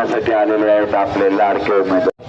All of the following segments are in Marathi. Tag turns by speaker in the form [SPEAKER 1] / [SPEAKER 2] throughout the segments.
[SPEAKER 1] करण्यासाठी आलेले आहेत आपले लाडके उमेदवार.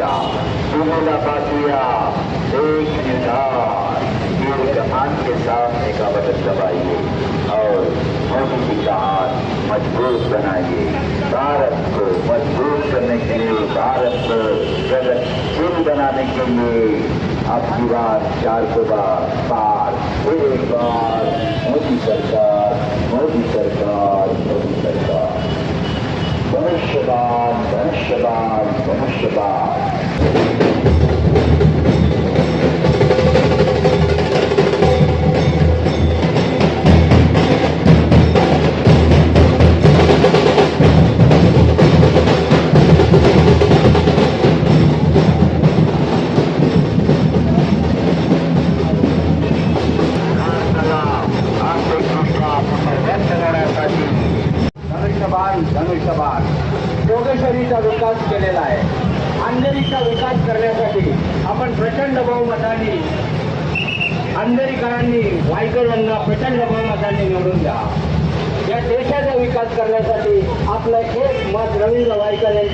[SPEAKER 1] पाहूया पुणेला पाहूया एक निर्धार. दीर्घ जहान के साथ का बदल दबाइए और मोदी जी का हाथ मजबूत बनाइए. भारत को मजबूत करने के लिए भारत को प्रगतिशील बनाने के लिए आपकी बात चार को बार पार एक बार मोदी सरकार मोदी सरकार मोदी सरकार।
[SPEAKER 2] Bonne Shabbat.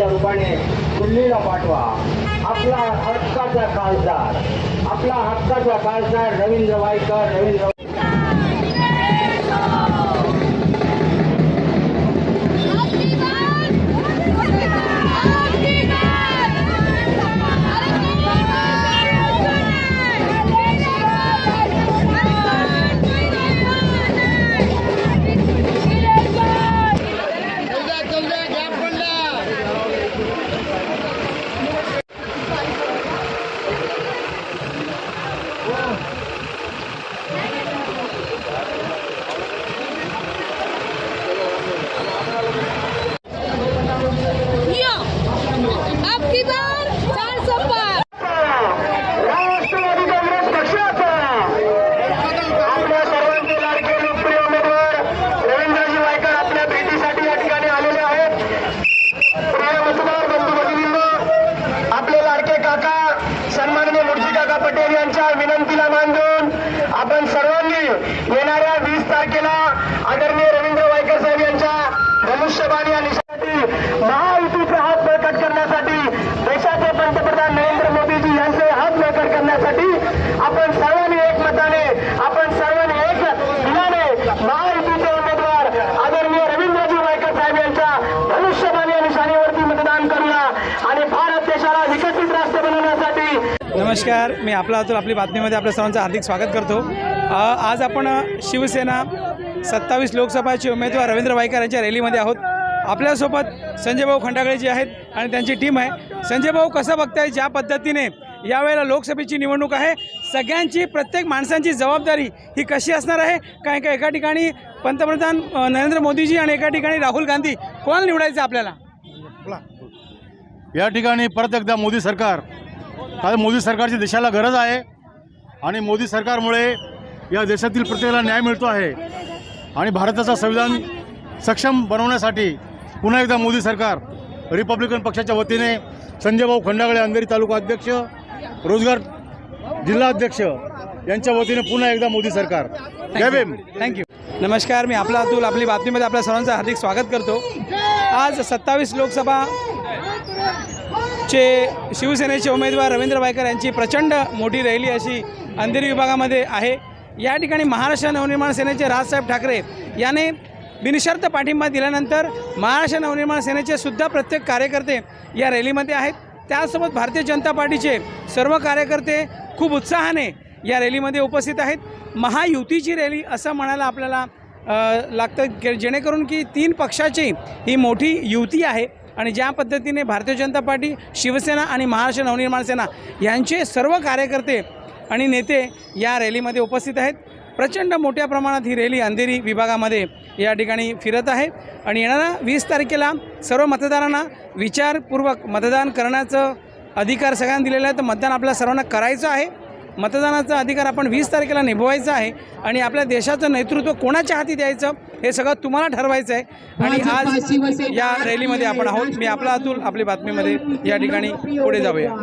[SPEAKER 2] कागदाच्या रूपाने दिल्लीला पाठवा. आपला हक्काचा खासदार आपला हक्काचा खासदार रवींद्र वायकर रवींद्र
[SPEAKER 3] नमस्कार मी आपला अतुल आपली बातमीमध्ये आपल्या सर्वांचं हार्दिक स्वागत करतो. आज आपण शिवसेना सत्तावीस लोकसभाचे उमेदवार रवींद्र वायकर यांच्या रॅलीमध्ये आहोत. आपल्यासोबत संजय भाऊ खंडागळे जे आहेत आणि त्यांची टीम आहे. संजय भाऊ कसं बघताय ज्या पद्धतीने यावेळेला लोकसभेची निवडणूक आहे सगळ्यांची प्रत्येक माणसांची जबाबदारी ही कशी असणार आहे? काय का एका ठिकाणी पंतप्रधान नरेंद्र मोदीजी आणि एका ठिकाणी राहुल गांधी कोणाला निवडायचं आपल्याला?
[SPEAKER 4] या ठिकाणी परत एकदा मोदी सरकार कारण मोदी सरकारची देशाला गरज आहे आणि मोदी सरकारमुळे या देशातील प्रत्येकाला न्याय मिळतो आहे. आणि भारताचं संविधान सक्षम बनवण्यासाठी पुन्हा एकदा मोदी सरकार रिपब्लिकन पक्षाच्या वतीने संजय भाऊ खंडागळे अंधेरी तालुका अध्यक्ष रोजगार जिल्हा अध्यक्ष यांच्या वतीने पुन्हा एकदा मोदी सरकार. जय भीम.
[SPEAKER 3] थँक्यू नमस्कार मी आपला अतुल आपली बातमीमध्ये आपल्या सर्वांचं हार्दिक स्वागत करतो. आज सत्तावीस लोकसभा चे शिवसेनेचे उमेदवार रवींद्र वायकर यांची प्रचंड मोठी रॅली अशी अंधेरी विभागामध्ये आहे. या ठिकाणी महाराष्ट्र नवनिर्माण सेनेचे राजसाहेब ठाकरे याने बिनशर्त पाठिंबा दिल्यानंतर महाराष्ट्र नवनिर्माण सेनेचे सुद्धा प्रत्येक कार्यकर्ते या रॅलीमध्ये आहेत. त्यासोबत भारतीय जनता पार्टीचे सर्व कार्यकर्ते खूप उत्साहाने या रॅलीमध्ये उपस्थित आहेत. महायुतीची रॅली असं म्हणायला आपल्याला लागतं की जेणेकरून की तीन पक्षाची ही मोठी युती आहे. आणि ज्या पद्धतीने भारतीय जनता पार्टी शिवसेना आणि महाराष्ट्र नवनिर्माण सेना यांचे सर्व कार्यकर्ते आणि नेते या रॅलीमध्ये उपस्थित आहेत. प्रचंड मोठ्या प्रमाणात ही रॅली अंधेरी विभागामध्ये या ठिकाणी फिरत आहे. आणि येणाऱ्या वीस तारखेला सर्व मतदारांना विचारपूर्वक मतदान करण्याचं अधिकार सगळ्यांना दिलेला आहे. तर मतदान आपल्या सर्वांना करायचं आहे. मतदानाचा अधिकार आपण वीस तारखेला निभवायचा आहे आणि आपल्या देशाचं नेतृत्व कोणाच्या हाती द्यायचं हे सगळं तुम्हाला ठरवायचं आहे. आणि आज या रॅलीमध्ये आपण आहोत. मी आपला अतुल आपली बातमीमध्ये या ठिकाणी पुढे जाऊया.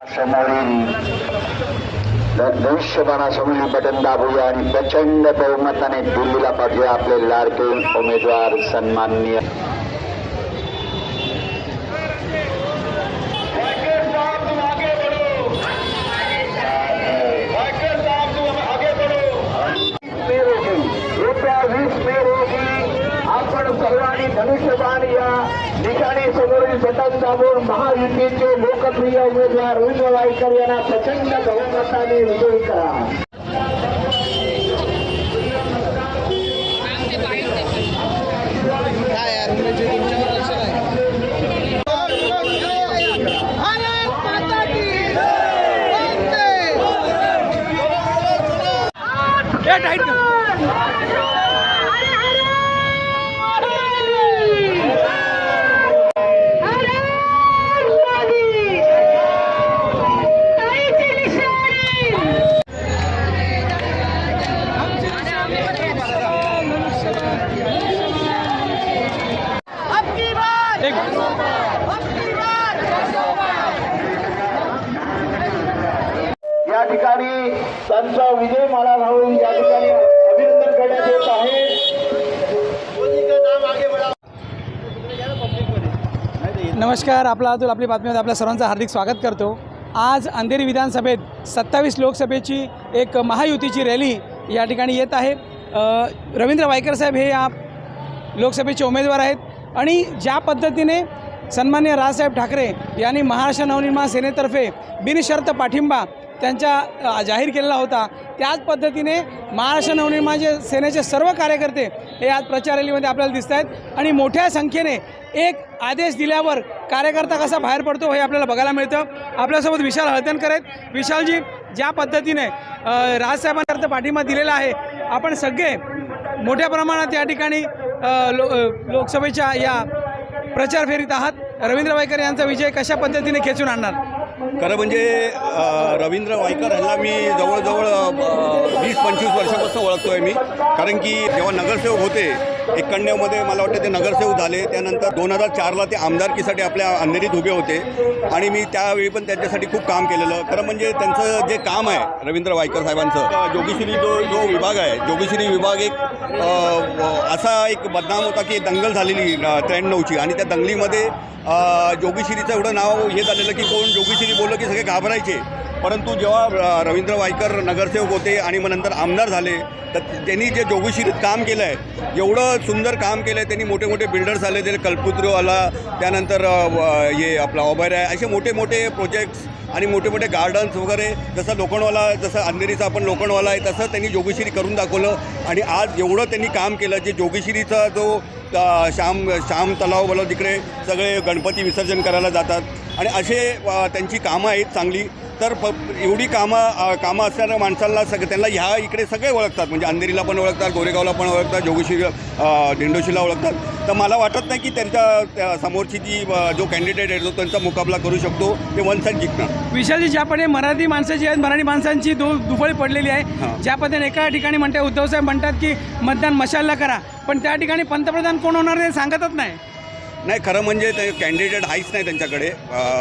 [SPEAKER 1] समोरील धनुष्यबाणासमोरील बटन दाबूया आणि प्रचंड बहुमताने दिल्लीला पाठवूया आपले लाडके उमेदवार सन्माननीय मे रोजी येत्या वीस मे रोजी आपण सर्वांनी धनुष्यबाण या ठिकाणी समोरील बटन दाबून महायुतीचे लोकप्रिय उमेदवार रवींद्र वायकर यांना प्रचंड बहुमताने विजयी करा
[SPEAKER 3] नमस्कार आपला अतुल आपली बातमीमध्ये आपल्या सर्वांचं हार्दिक स्वागत करतो. आज अंधेरी विधानसभेत सत्तावीस लोकसभेची एक महायुतीची रॅली या ठिकाणी येत आहे. रवींद्र वायकर साहेब हे या लोकसभेचे उमेदवार आहेत आणि ज्या पद्धतीने सन्मान्य राजसाहेब ठाकरे यांनी महाराष्ट्र नवनिर्माण सेनेतर्फे बिनशर्त पाठिंबा त्यांच्या जाहीर केलेला होता त्याच पद्धतीने महाराष्ट्र नवनिर्माण जे सेनेचे सर्व कार्यकर्ते हे आज प्रचार रॅलीमध्ये आपल्याला दिसत आहेत आणि मोठ्या संख्येने एक आदेश दिल्यावर कार्यकर्ता कसा बाहेर पडतो हे आपल्याला बघायला मिळतं. आपल्यासोबत विशाल हळदणकर आहेत. विशालजी ज्या पद्धतीने अ, राजसाहेबांकरता पाठिंबा दिलेला आहे आपण सगळे मोठ्या प्रमाणात या ठिकाणी लो लोकसभेच्या या प्रचार फेरीत आहात. रवींद्र वायकर यांचा विजय कशा पद्धतीने खेचून आणणार?
[SPEAKER 5] खरं म्हणजे रवींद्र वायकर ह्याला मी जवळजवळ वीस पंचवीस वर्षापासून ओळखतो आहे मी. कारण की जेव्हा नगरसेवक होते एक्क्याण्णवमध्ये मला वाटतं ते नगरसेवक झाले. त्यानंतर दोन हजार चारला ते आमदारकीसाठी आपल्या अंधेरीत उभे होते. आणि मी त्यावेळी पण त्यांच्यासाठी खूप काम केलेलं. खरं म्हणजे त्यांचं जे काम आहे रवींद्र वायकर साहेबांचं जोगीश्री जो जो विभाग आहे जोगीश्री विभाग एक असा एक बदनाम होता की दंगल झालेली त्र्याण्णवची. आणि त्या दंगलीमध्ये जोगीश्रीचं एवढं नाव हे झालेलं की कोण जोगीश्री बोललं की सगळे घाबरायचे. परंतु जेव्हा रवींद्र वायकर नगरसेवक होते आणि मग नंतर आमदार झाले तर त्यांनी जे जोगीशिरीत काम केलं आहे एवढं सुंदर काम केलं आहे त्यांनी मोठे मोठे बिल्डर्स आले ते कल्पुत्रो आला त्यानंतर हे आपला ओबेर आहे असे मोठे मोठे प्रोजेक्ट्स आणि मोठे मोठे गार्डन्स वगैरे जसं लोखंडवाला जसं अंधेरीचा आपण लोखंडवाला आहे तसं त्यांनी जोगीश्री करून दाखवलं. आणि आज एवढं त्यांनी काम केलं जे जोगीश्रीचा जो श्याम श्याम तलाव बोला तिकडे सगळे गणपती विसर्जन करायला जातात. आणि असे त्यांची कामं आहेत चांगली. तर प एवढी कामं कामं असणाऱ्या माणसांना सगळं त्यांना ह्या इकडे सगळे ओळखतात. म्हणजे अंधेरीला पण ओळखतात गोरेगावला पण ओळखतात जोगेश्वरी अ, दिंडोशीला ओळखतात. तर मला वाटत नाही की त्यांच्या त्या समोरची जी जो कॅन्डिडेट आहे जो त्यांचा मुकाबला करू शकतो. ते वन साईड जिंकणार.
[SPEAKER 3] विशालजी ज्यापणे मराठी माणसं जी आहेत मराठी माणसांची दो दुबळी पडलेली आहे.
[SPEAKER 5] हां.
[SPEAKER 3] ज्या पद्धतीने एका ठिकाणी म्हणते उद्धवसाहेब म्हणतात की मतदान मशालला करा. पण त्या ठिकाणी पंतप्रधान कोण होणार ते सांगतच नाही.
[SPEAKER 5] नाही खरं म्हणजे ते कॅन्डिडेट आहेच नाही त्यांच्याकडे.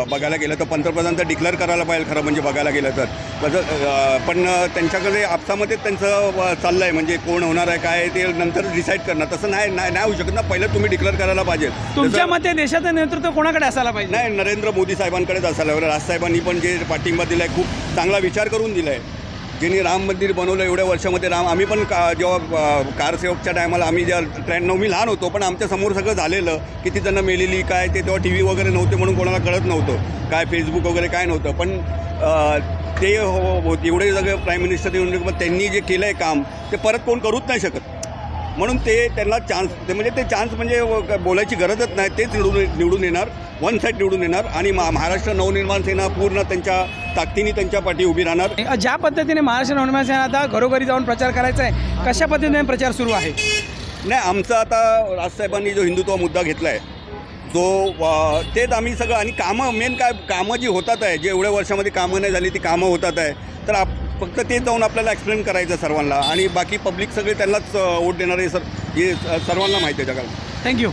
[SPEAKER 5] बघायला गेलं तर पंतप्रधान तर डिक्लेअर करायला पाहिजे खरं म्हणजे बघायला गेलं तर. पण त्यांच्याकडे आपसामध्ये त्यांचं चाललं आहे म्हणजे कोण होणार आहे काय ते नंतर डिसाईड करणार. तसं नाही नाही नाही होऊ शकत ना. पहिलं तुम्ही डिक्लेअर करायला पाहिजे.
[SPEAKER 3] तुमच्या मते देशाचं नेतृत्व कोणाकडे असायला पाहिजे?
[SPEAKER 5] नाही नरेंद्र मोदी साहेबांकडेच असायला राजसाहेबांनी पण जे पाठिंबा दिला आहे खूप चांगला विचार करून दिला आहे ज्यांनी राम मंदिर बनवलं एवढ्या वर्षामध्ये राम आम्ही पण का जेव्हा कारसेवकच्या टायमाला आम्ही जेव्हा त्र्याण्णव मी लहान होतो पण आमच्यासमोर सगळं झालेलं किती जणं मेलेली काय ते तेव्हा टी व्ही वगैरे नव्हते म्हणून कोणाला कळत नव्हतं काय फेसबुक वगैरे काय नव्हतं. पण ते हो, हो, हो एवढे सगळे प्राईम मिनिस्टर येऊन पण त्यांनी जे केलं आहे काम ते परत कोण करूच नाही शकत. म्हणून ते त्यांना चान्स ते म्हणजे ते चान्स म्हणजे बोलायची गरजच नाही तेच निवडून निवडून येणार. वन साईड निवडून येणार आणि महाराष्ट्र नवनिर्माण सेना पूर्ण त्यांच्या ताकदीने त्यांच्या पाठी उभी राहणार.
[SPEAKER 3] ज्या पद्धतीने महाराष्ट्र नवनिर्माण सेना आता घरोघरी जाऊन प्रचार करायचा आहे कशा पद्धतीने प्रचार सुरू आहे?
[SPEAKER 5] नाही आमचा आता राजसाहेबांनी जो हिंदुत्व मुद्दा घेतला आहे जो तेच आम्ही सगळं आणि कामं मेन काय कामं जी होतात आहे जे एवढ्या वर्षामध्ये कामं नाही झाली ती कामं होतात आहे. तर आप फक्त ते जाऊन आपल्याला एक्सप्लेन करायचं सर्वांना. आणि बाकी पब्लिक सगळे त्यांनाच वोट देणारे सर हे सर्वांना माहिती आहे जगाला
[SPEAKER 3] थँक्यू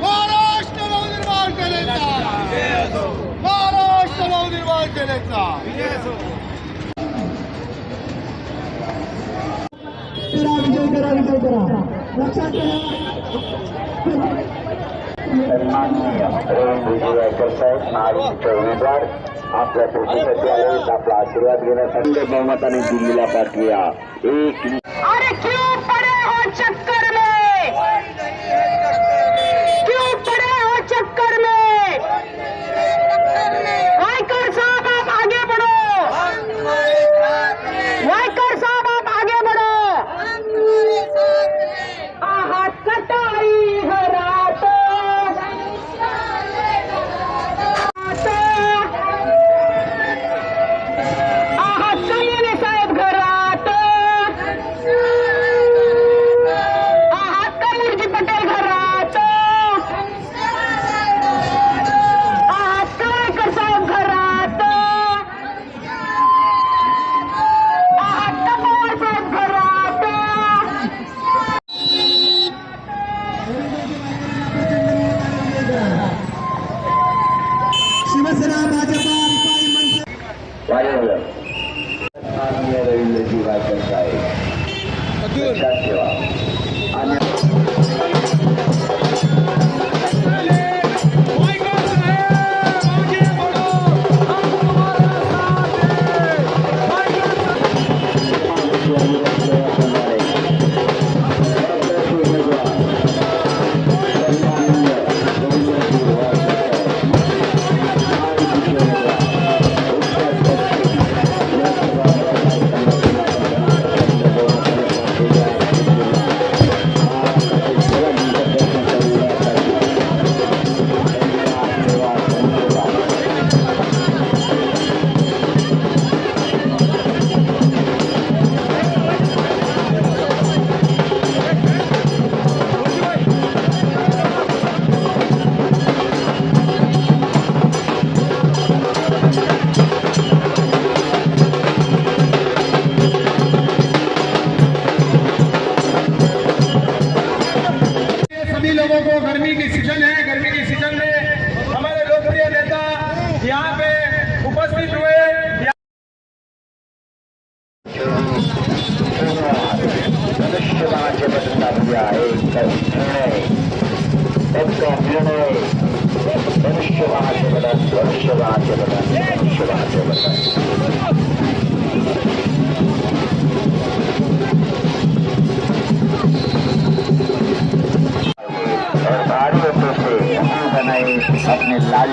[SPEAKER 6] महाराष्ट्र नवनिर्माण सेनेचा महाराष्ट्र
[SPEAKER 1] उमेदवार आपल्या भेटीसाठी आले. आपला आशीर्वाद घेण्यासाठी. बहुमताने दिल्लीला पाठवूया. एक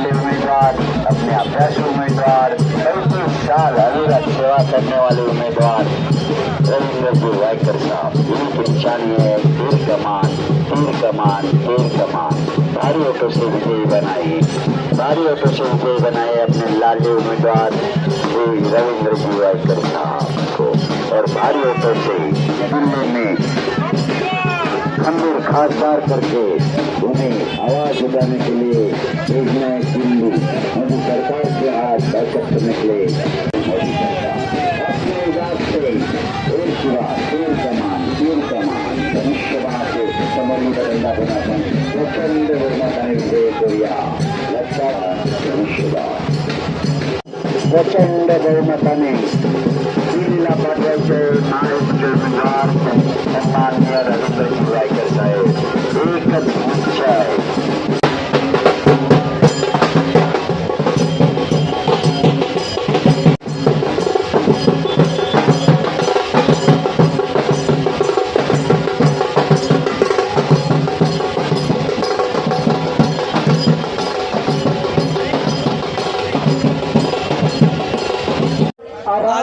[SPEAKER 1] अपने उम्मीदवार, अपने अभ्यास उम्मीदवार पैंतीस साल अधूरा सेवा करने वाले उम्मीदवार रविंद्र जी वायकर साहब। इनकी निशानी है, तीर कमान तीर कमान तीर कमान। भारी ऑटो से विजयी बनाए भारी ऑटो से विजयी बनाए अपने लाडले उम्मीदवार, श्री रविंद्र जी वायकर साहब को। और भारी ऑटो से दिल्ली में खंबीर खासदार करके उन्हें आवाज उठाने के लिए भेजना है दिल्ली मोदी सरकार के आज बैठक करने के लिए मोदी सरकार अपने इलाज से एक शिवा तीर कमान तीर कमान धनुष्यबाण से समर्मित रंगा बनापन प्रचंड निर्माताने विजय करूया लक्षात धनुष्यबाण प्रचंड बहुमताने दिल्लीला पाठवायचे नायकचे उमेदवार सन्माननीय
[SPEAKER 3] आज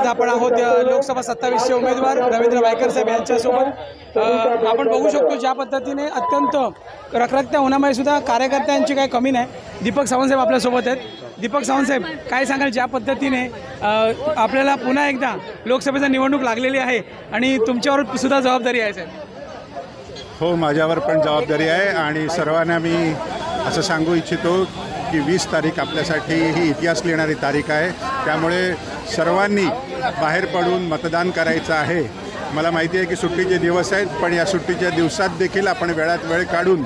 [SPEAKER 3] आपण आहोत लोकसभा सत्तावीसचे उमेदवार रवींद्र वायकर साहेब यांच्यासोबत. आपण बघू शकतो ज्या पद्धतीने अत्यंत रखरखत्या उन्हामुळे सुद्धा कार्यकर्त्यांची काही कमी नाही. दीपक सावंतसाहेब आपल्यासोबत आहेत. दीपक सावंतसाहेब काय सांगाल ज्या पद्धतीने आपल्याला पुन्हा एकदा लोकसभेचा निवडणूक लागलेली आहे आणि तुमच्यावर सुद्धा जबाबदारी आहे साहेब?
[SPEAKER 7] हो माझ्यावर पण जबाबदारी आहे आणि सर्वांना मी असं सांगू इच्छितो की वीस तारीख आपल्यासाठी ही इतिहास लिहिणारी तारीख आहे. त्यामुळे सर्वांनी बाहेर पडून मतदान करायचं आहे. मला माहिती आहे की सुट्टीचे दिवस आहेत पण या सुट्टीच्या दिवसात देखील आपण वेळात वेळ काढून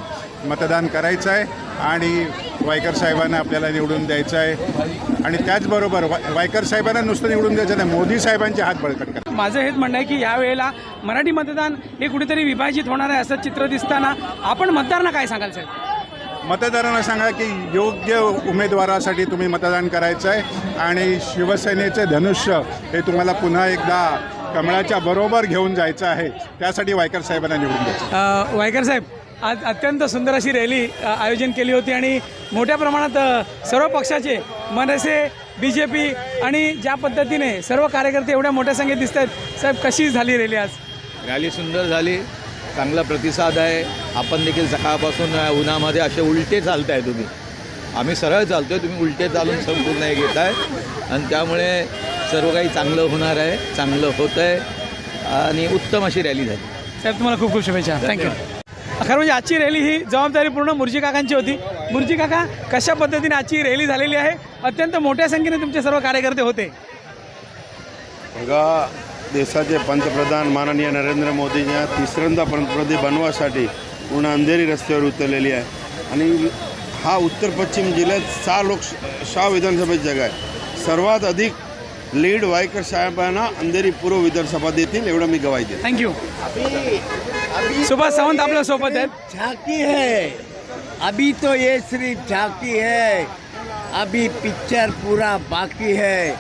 [SPEAKER 7] मतदान करायचं आहे आणि वायकर साहेबांना आपल्याला निवडून द्यायचं आहे. आणि त्याचबरोबर वा वायकर साहेबांना नुसतं निवडून द्यायचं नाही मोदी साहेबांचे हात बळकट करा.
[SPEAKER 3] माझं हेच म्हणणं आहे की यावेळेला मराठी मतदान हे कुठेतरी विभाजित होणार आहे असं चित्र दिसताना आपण मतदारांना काय सांगाल साहेब?
[SPEAKER 7] मतदारांना सांगा की योग्य उमेदवारासाठी तुम्ही मतदान करायचं आहे आणि शिवसेनेचे धनुष्य हे तुम्हाला पुन्हा एकदा कमळाच्या बरोबर घेऊन जायचं आहे. त्यासाठी वायकर साहेबांना निवडून द्यायचं.
[SPEAKER 3] अ, वायकर साहेब आज अत्यंत सुंदर अशी रॅली आयोजन केली होती आणि मोठ्या प्रमाणात सर्व पक्षाचे मनसे बी जे पी आणि ज्या पद्धतीने सर्व कार्यकर्ते एवढ्या मोठ्या संख्येत दिसत आहेत साहेब कशी झाली रॅली आज?
[SPEAKER 8] रॅली सुंदर झाली. चांगला प्रतिसाद आहे. आपण देखील सकाळपासून उन्हामध्ये असे उलटे चालताय तुम्ही. आम्ही सरळ चालतोय. तुम्ही उलटे चालून संपूर्ण हे घेत आहे आणि त्यामुळे सर्व काही चांगलं होणार आहे चांगलं होतं आहे आणि उत्तम अशी रॅली झाली.
[SPEAKER 3] साहेब तुम्हाला खूप खूप शुभेच्छा. थँक्यू खरं म्हणजे आजची रॅली ही जबाबदारी पूर्ण मुर्जी काकांची होती. मुर्जी काका कशा पद्धतीने आजची रॅली झालेली आहे? अत्यंत मोठ्या संख्येने तुमचे सर्व कार्यकर्ते होते.
[SPEAKER 9] बघा देशाचे पंतप्रधान माननीय नरेंद्र मोदींच्या तिसऱ्यांदा पंतप्रधान बनवासाठी पूर्ण अंधेरी रस्त्यावर उतरलेली आहे. आणि हा उत्तर पश्चिम जिल्ह्यात सहा लोक सहा विधानसभेची जागा आहे. सर्वात अधिक लीड वायकर साहेबांना अंधेरी पूर्व विधानसभा देतील एवढं मी गवाही देतो
[SPEAKER 3] थँक्यू सुभाष सावंत आपल्या सोबत आहेत
[SPEAKER 10] झांकी है। अभी तो ये सिर्फ़ झांकी है। अभी पिक्चर पूरा बाकी है।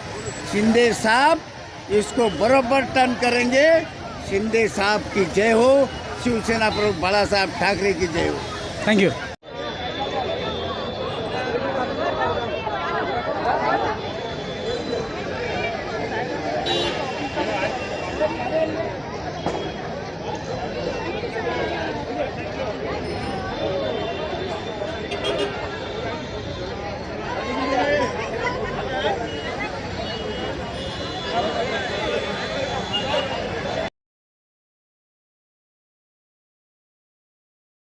[SPEAKER 10] शिंदे साहब इसको बरोबर टर्न करेंगे। शिंदे साहब की जय हो शिवसेना प्रमुख बाला साहब ठाकरे की जय हो।
[SPEAKER 3] थँक्यू